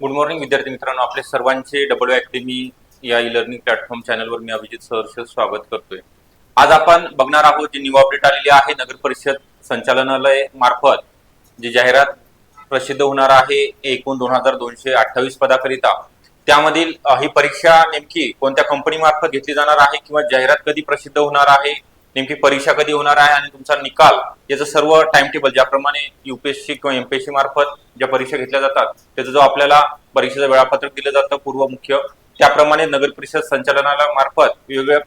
Good morning विद्यार्थी मित्रांनो. आपले सर्वांचे डब्ल्यू अकॅडमी या ई लर्निंग प्लॅटफॉर्म चॅनलवर मी अभिजित सहर्ष स्वागत करतोय. आज आपण बघणार आहोत जी न्यू अपडेट आलेली आहे नगर परिषद संचालनालय मार्फत जी जाहिरात प्रसिद्ध होणार आहे एकूण दोन हजार दोनशे अठ्ठावीस पदाकरिता. त्यामधील ही परीक्षा नेमकी कोणत्या कंपनी मार्फत घेतली जाणार आहे किंवा जाहिरात कधी प्रसिद्ध होणार आहे नेमकी परीक्षा कधी होणार आहे आणि तुमचा निकाल याचं सर्व टाइम टेबल ज्याप्रमाणे युपीएससी किंवा एमपीएससी मार्फत ज्या परीक्षा घेतल्या जातात त्याचं जो आपल्याला परीक्षेचं वेळापत्रक दिलं जातं पूर्व मुख्य त्याप्रमाणे नगर परिषद संचालनालयामार्फत वेगवेगळ्या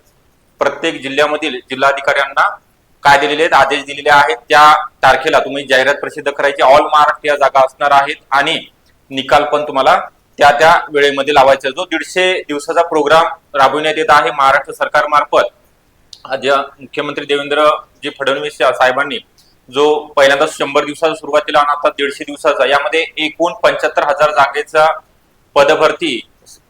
प्रत्येक जिल्ह्यामधील जिल्हाधिकाऱ्यांना काय दिलेले आहेत आदेश दिलेले आहेत त्या तारखेला तुम्ही जाहिरात प्रसिद्ध करायची ऑल महाराष्ट्र या जागा असणार आहेत आणि निकाल पण तुम्हाला त्या त्या वेळेमध्ये लावायचा जो दीडशे दिवसाचा प्रोग्राम राबविण्यात येत आहे महाराष्ट्र सरकारमार्फत आज मुख्यमंत्री देवेंद्रजी फडणवीस साहेबांनी जो पहिल्यांदा शंभर दिवसाचा सुरुवातीला आणि आता दीडशे दिवसाचा यामध्ये एकूण पंच्याहत्तर हजार जागेचा पदभरती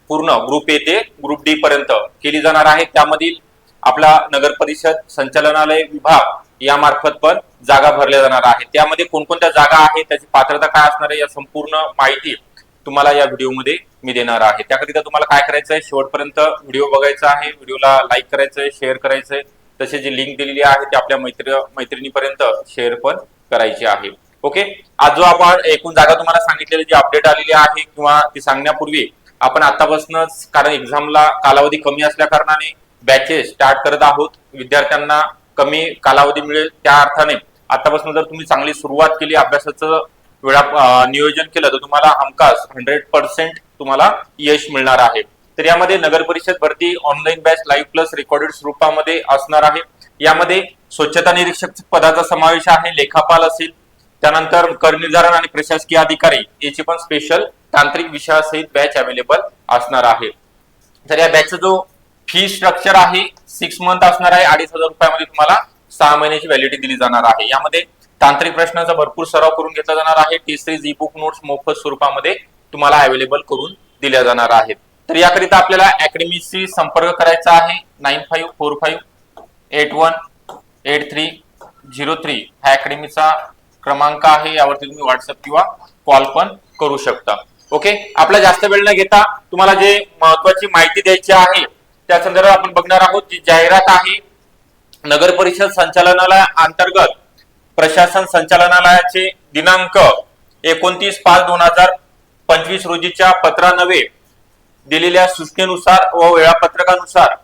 पूर्ण ग्रुप ए ते ग्रुप डी पर्यंत केली जाणार आहे. त्यामधील आपला नगर परिषद संचालनालय विभाग यामार्फत पण जागा भरल्या जाणार आहे त्यामध्ये कोणकोणत्या जागा आहेत त्याची पात्रता काय असणार आहे या संपूर्ण माहिती तुम्हाला या व्हिडिओमध्ये मी देणार आहे. त्याकरिता तुम्हाला काय करायचं आहे शेवटपर्यंत व्हिडिओ बघायचा आहे. व्हिडिओला लाईक करायचं आहे शेअर करायचं आहे तसे जी लिंक दिलेली आहे ती आपल्या मैत्र मैत्रिणीपर्यंत शेअर पण करायची आहे. ओके आज जो आपण एकूण जागा तुम्हाला सांगितलेली जी अपडेट आलेली आहे किंवा ती सांगण्यापूर्वी आपण आतापासूनच कारण एक्झामला कालावधी कमी असल्या कारणाने बॅचेस स्टार्ट करत आहोत. विद्यार्थ्यांना कमी कालावधी मिळेल त्या अर्थाने. आतापासून जर तुम्ही चांगली सुरुवात केली अभ्यासाचं वेळा नियोजन केलं तर तुम्हाला हमखास हंड्रेड पर्सेंट तुम्हाला यश मिळणार आहे. तर यामध्ये नगर परिषद भरती online batch live plus recorded स्वरूपामध्ये असणार आहे. यामध्ये स्वच्छता निरीक्षक पदाचा समावेश आहे लेखापाल असेल. त्यानंतर करनिर्धारण आणि प्रशासकीय अधिकारी याची पण स्पेशल तांत्रिक विषयासहित बॅच अवेलेबल असणार आहे. तर या बॅचचा जो फी स्ट्रक्चर आहे सिक्स मंथ असणार आहे अडीच हजार रुपयामध्ये तुम्हाला सहा महिन्याची व्हॅलिडिटी दिली जाणार आहे. यामध्ये तांत्रिक प्रश्नाचा भरपूर सराव करून घेतला जाणार आहे. T series e book notes मोफत स्वरूपामध्ये तुम्हाला अवेलेबल करून दिल्या जाणार आहेत. तर याकरिता आपल्याला अकॅडमीशी संपर्क करायचा आहे. Nine five four five eight one eight three zero three हा अकॅडमीचा क्रमांक आहे. यावरती तुम्ही व्हॉट्सअप किंवा कॉल पण करू शकता. ओके आपला जास्त वेळ न घेता तुम्हाला जे महत्वाची माहिती द्यायची आहे त्या संदर्भात आपण बघणार आहोत जी जाहिरात आहे. नगर परिषद संचालनालय अंतर्गत प्रशासन संचालनालयाचे दिनांक एकोणतीस पाच दोन हजार पंचवीस रोजीच्या पत्रानवे दिलेल्या सूचनेनुसार व वेळापत्रकानुसार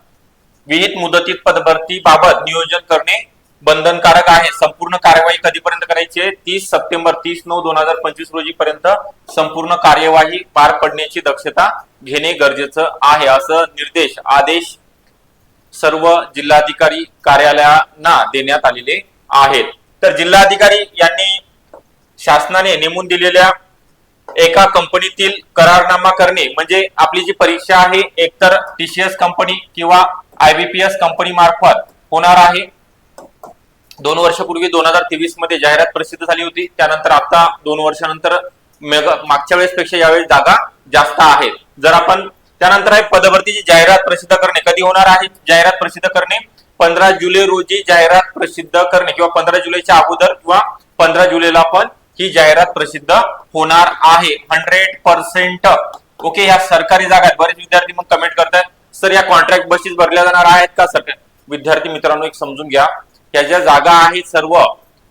विहित मुदतीत पदभरती बाबत नियोजन करणे बंधनकारक आहे. संपूर्ण कार्यवाही कधीपर्यंत करायची आहे? तीस सप्टेंबर तीस नऊ दोन हजार पंचवीस रोजी पर्यंत संपूर्ण कार्यवाही पार पडण्याची दक्षता घेणे गरजेचं आहे असं निर्देश आदेश सर्व जिल्हाधिकारी कार्यालयांना देण्यात आलेले आहेत. तर जिल्हाधिकारी यांनी शासनाने नेमून दिलेल्या एका कंपनीतील करारनामा करणे म्हणजे आपली जी परीक्षा आहे एकतर टीसीएस कंपनी किंवा आयबीपीएस कंपनी मार्फत होणार आहे. दोन वर्षापूर्वी दोन हजार तेवीसमध्ये जाहिरात प्रसिद्ध झाली होती. त्यानंतर आता दोन वर्षानंतर मागच्या वेळेस पेक्षा यावेळी जागा जास्त आहेत जर आपण त्यानंतर आहे पदभरतीची जाहिरात प्रसिद्ध करणे कधी होणार आहे? जाहिरात प्रसिद्ध करणे पंधरा जुलै रोजी जाहिरात प्रसिद्ध करणे किंवा पंधरा जुलैच्या अगोदर किंवा पंधरा जुलैला पण ही जाहिरात प्रसिद्ध होणार आहे. हंड्रेड पर्सेंट ओके या सरकारी जागा आहेत. बरेच विद्यार्थी मग कमेंट करतात सर या कॉन्ट्रॅक्ट बसेस भरल्या जाणार आहेत का सर विद्यार्थी मित्रांनो एक समजून घ्या. या ज्या जागा आहेत सर्व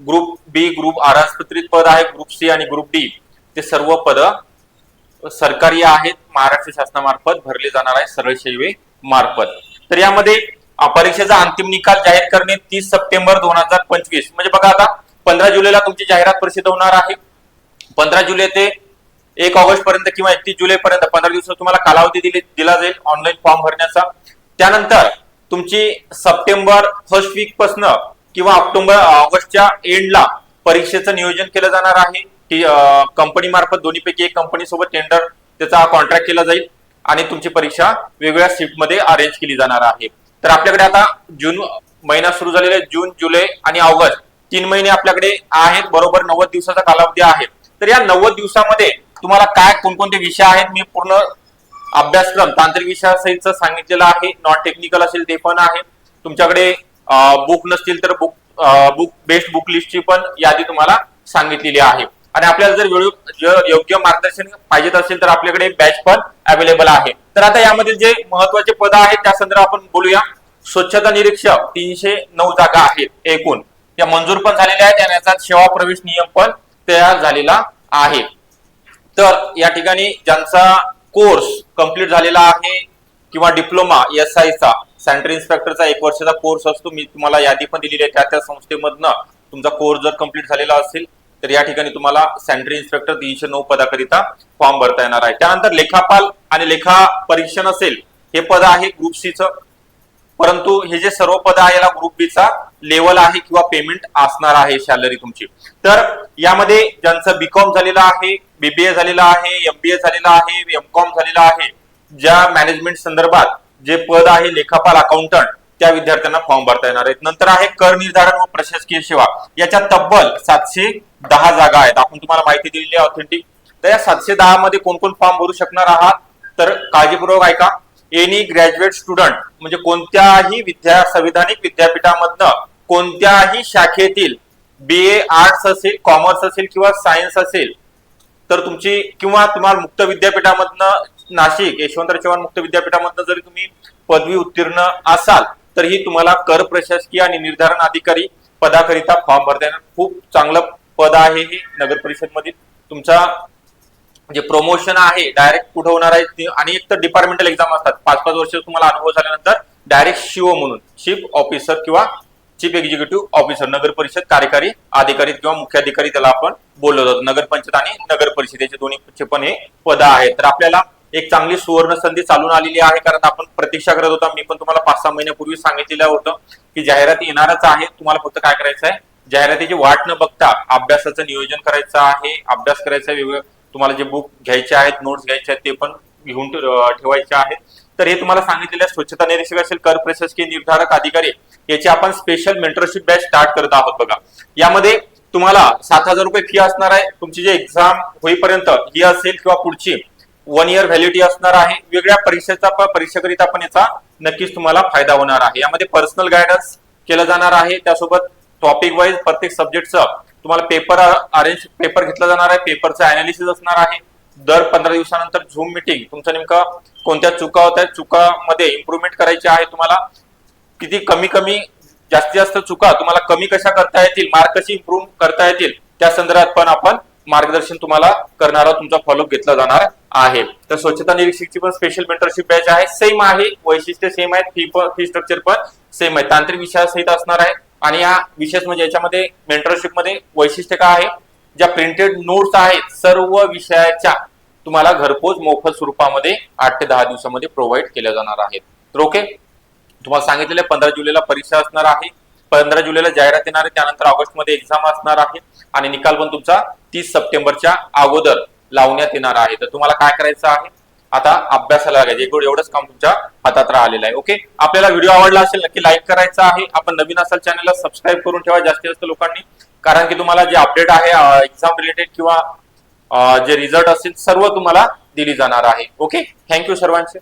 ग्रुप बी ग्रुप आरासपत्रित पद आहे. ग्रुप सी आणि ग्रुप डी ते सर्व पद सरकारी आहेत. महाराष्ट्र शासनामार्फत भरले जाणार आहे सरळ सेवे मार्फत. तर यामध्ये परीक्षेचा अंतिम निकाल जाहीर करणे तीस सप्टेंबर दोन हजार पंचवीस. म्हणजे बघा आता पंधरा जुलैला तुमची जाहिरात प्रसिद्ध होणार आहे. पंधरा जुलै ते एक ऑगस्ट पर्यंत किंवा एकतीस जुलै पर्यंत पंधरा दिवस तुम्हाला कालावधी दिली दिला जाईल ऑनलाईन फॉर्म भरण्याचा. त्यानंतर तुमची सप्टेंबर फर्स्ट वीक पासन किंवा ऑक्टोबर ऑगस्टच्या एंडला परीक्षेचं नियोजन केलं जाणार आहे. ती कंपनी मार्फत दोन्हीपैकी एक कंपनी सोबत टेंडर त्याचा कॉन्ट्रॅक्ट केला जाईल आणि तुमची परीक्षा वेगवेगळ्या शिफ्टमध्ये अरेंज केली जाणार आहे. तर आपल्याकडे आता जून महिना सुरू झालेला आहे जून जुलै आणि ऑगस्ट. तीन महिने आपल्याकडे आहेत बरोबर नव्वद दिवसाचा कालावधी आहे. तर या नव्वद दिवसामध्ये तुम्हाला काय कोणकोणते विषय आहेत मी पूर्ण अभ्यासक्रम तांत्रिक विषयासहित सांगितलेला आहे नॉन टेक्निकल असेल ते पण आहे. तुमच्याकडे बुक नसतील तर बुक बुक बेस्ट बुक लिस्टची पण यादी तुम्हाला सांगितलेली आहे. आणि आपल्याला जर वेळो- योग्य मार्गदर्शन पाहिजेत असेल तर आपल्याकडे बॅच पण अवेलेबल आहे. तर आता यामध्ये जे महत्त्वाचे पद आहेत त्या संदर्भात आपण बोलूया. स्वच्छता निरीक्षक तीनशे नऊ जागा आहेत एकूण. त्या मंजूर पण झालेल्या आहेत आणि याचा सेवा प्रवेश नियम पण तयार झालेला आहे. तर या ठिकाणी ज्यांचा कोर्स कंप्लीट झालेला आहे किंवा डिप्लोमा एस आयचा सॅनिटरी इन्स्पेक्टरचा एक वर्षाचा कोर्स असतो. मी तुम्हाला यादी पण दिलेली आहे. त्या त्या संस्थेमधनं तुमचा कोर्स जर कंप्लीट झालेला असेल तर या ठिकाणी तुम्हाला सॅनिटरी इन्स्पेक्टर तीनशे नऊ पदाकरिता फॉर्म भरता येणार आहे. त्यानंतर लेखापाल आणि लेखा परीक्षण असेल हे पद आहे ग्रुप सीचं परंतु हे जे सर्व पद आहे याला ग्रुप बी चा लेवल आहे किंवा पेमेंट असणार आहे सॅलरी तुमची. तर यामध्ये ज्यांचं बीकॉम झालेलं आहे बीबीए झालेलं आहे एमबीए झालेलं आहे एमकॉम झालेलं आहे ज्या मॅनेजमेंट संदर्भात जे पद आहे लेखापाल अकाउंटंट त्या विद्यार्थ्यांना फॉर्म भरता येणार आहेत. नंतर आहे कर निर्धारण व प्रशासकीय सेवा. याच्या तब्बल सातशे दहा जागा आहेत. आपण तुम्हाला माहिती दिलेली आहे ऑथेंटिक तर या सातशे दहा मध्ये कोण कोण फॉर्म भरू शकणार आहात? तर काळजीपूर्वक ऐका. एनी ग्रॅज्युएट स्टुडंट म्हणजे कोणत्याही विद्या संविधानिक विद्यापीठामधनं कोणत्याही शाखेतील बी ए आर्ट्स असेल कॉमर्स असेल किंवा सायन्स असेल तर तुमची किंवा तुम्हाला मुक्त विद्यापीठामधनं नाशिक यशवंतराव चव्हाण मुक्त विद्यापीठामधनं जरी तुम्ही पदवी उत्तीर्ण असाल तरीही तुम्हाला कर प्रशासकीय आणि निर्धारण अधिकारी पदाकरिता फॉर्म भरता येणार खूप चांगलं पद आहे हे नगर परिषद मधील तुमचा जे प्रमोशन आहे डायरेक्ट कुठं होणार आहे आणि एक तर डिपार्टमेंटल एक्झाम असतात. पाच पाच वर्ष तुम्हाला अनुभव झाल्यानंतर डायरेक्ट शिओ म्हणून चीफ ऑफिसर किंवा चीफ एक्झिक्युटिव्ह ऑफिसर नगर परिषद कार्यकारी अधिकारी किंवा मुख्याधिकारी त्याला आपण बोललो जातो नगर पंचायत आणि नगर परिषदेचे दोन्ही पण हे पद आहेत. तर आपल्याला एक चांगली सुवर्ण संधी चालून आलेली आहे कारण आपण प्रतीक्षा करत होता. मी पण तुम्हाला पाच सहा महिन्यापूर्वी सांगितलेलं होतं की जाहिरात येणारच आहे. तुम्हाला फक्त काय करायचं आहे? जाहिरातीची वाट न बघता अभ्यासाचं नियोजन करायचं आहे. अभ्यास करायचा आहे तुम्हाला जे बुक घ्यायचे आहेत नोट्स घ्यायचे आहेत ते पण घेऊन ठेवायचे आहेत. तर हे तुम्हाला सांगितलेल्या स्वच्छता निरीक्षक असेल कर प्रशासकीय निर्धारक अधिकारी याची आपण स्पेशल मेंटरशिप बॅच स्टार्ट करत आहोत बघा. यामध्ये तुम्हाला सात हजार रुपये फी असणार आहे. तुमची जे एक्झाम होईपर्यंत ही असेल किंवा पुढची वन इयर व्हॅलिडिटी असणार आहे. वेगळ्या परीक्षेचा परीक्षेकरिता पण याचा नक्कीच तुम्हाला फायदा होणार आहे. यामध्ये पर्सनल गायडन्स केलं जाणार आहे. त्यासोबत टॉपिक वाईज प्रत्येक सब्जेक्टचं तुम्हाला पेपर अरेंज पेपर घेतला जाणार आहे. पेपरचं अनालिसिस असणार आहे. दर पंधरा दिवसानंतर झूम मिटिंग तुमचं नेमकं कोणत्या चुका होत आहेत चुकामध्ये इम्प्रुव्हमेंट करायची आहे तुम्हाला? किती कमी कमी जास्तीत जास्त चुका तुम्हाला कमी कशा करता येतील मार्क कशी इम्प्रूव्ह करता येतील त्या संदर्भात पण आपण मार्गदर्शन तुम्हाला करणारा तुमचा फॉलोअप घेतला जाणार आहे. तर स्वच्छता निरीक्षकची पण स्पेशल मेंटरशिप बॅच आहे. सेम आहे. वैशिष्ट्य सेम आहेत. फी पण फी स्ट्रक्चर पण सेम आहे. तांत्रिक विषयासहित असणार आहे. आणि या विशेष म्हणजे याच्यामध्ये मेंटरशिपमध्ये वैशिष्ट्य काय आहे? ज्या प्रिंटेड नोट्स आहेत सर्व विषयाच्या तुम्हाला घरपोच मोफत स्वरूपामध्ये आठ ते दहा दिवसामध्ये प्रोव्हाइड केल्या जाणार आहेत. तर ओके तुम्हाला सांगितलेल्या पंधरा जुलैला परीक्षा असणार आहे. पंधरा जुलैला जाहिरात येणार आहे. त्यानंतर ऑगस्टमध्ये एक्झाम असणार आहे. आणि निकाल पण तुमचा तीस सप्टेंबरच्या अगोदर लावण्यात येणार आहे. तर तुम्हाला काय करायचं आहे? आता अभ्यासाला लागायचं. एकूण एवढंच काम तुमच्या हातात राहिलेलं आहे. ओके आपल्याला व्हिडिओ आवडला असेल नक्की लाईक करायचा आहे. आपण नवीन असाल चॅनलला सबस्क्राईब करून ठेवा जास्तीत जास्त लोकांनी. कारण की तुम्हाला जे अपडेट आहे एक्झाम रिलेटेड किंवा जे रिझल्ट असेल सर्व तुम्हाला दिली जाणार आहे. ओके थँक्यू सर्वांचे.